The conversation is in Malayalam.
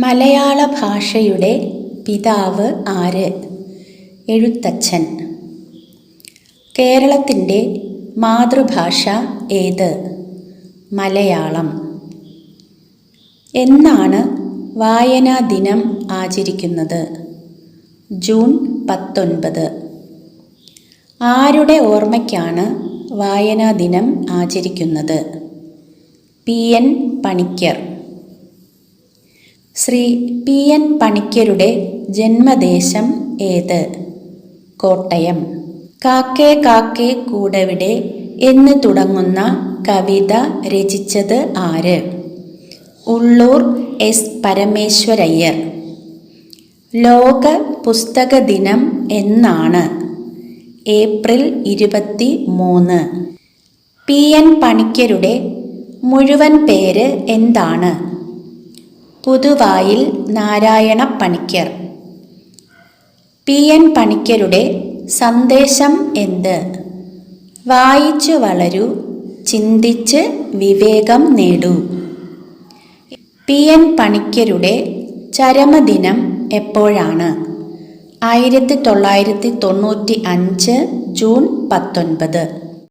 മലയാള ഭാഷയുടെ പിതാവ് ആര്? എഴുത്തച്ഛൻ. കേരളത്തിന്റെ മാതൃഭാഷ ഏത്? മലയാളം. എന്നാണ് വായനാ ദിനം ആചരിക്കുന്നത്? ജൂൺ പത്തൊൻപത്. ആരുടെ ഓർമ്മയ്ക്കാണ് വായനാ ദിനം ആചരിക്കുന്നത്? P. N. Panicker. Sree P N പണിക്കരുടെ ജന്മദേശം ഏത്? കോട്ടയം. കാക്കേ കാക്കേ കൂടവിടെ എന്ന് തുടങ്ങുന്ന കവിത രചിച്ചത് ആര്? ഉള്ളൂർ എസ് പരമേശ്വരയ്യർ. ലോക പുസ്തക ദിനം എന്നാണ്. ഏപ്രിൽ ഇരുപത്തി മൂന്ന് പി എൻ പണിക്കരുടെ മുഴുവൻ പേര് എന്താണ്? പുതുവായിൽ നാരായണ പണിക്കർ. പി. എൻ. പണിക്കരുടെ സന്ദേശം എന്ത്? വായിച്ചു വളരൂ ചിന്തിച്ച് വിവേകം നേടൂ. പി. എൻ. പണിക്കരുടെ ചരമദിനം എപ്പോഴാണ്? ആയിരത്തി തൊള്ളായിരത്തി തൊണ്ണൂറ്റി അഞ്ച് ജൂൺ പത്തൊൻപത്.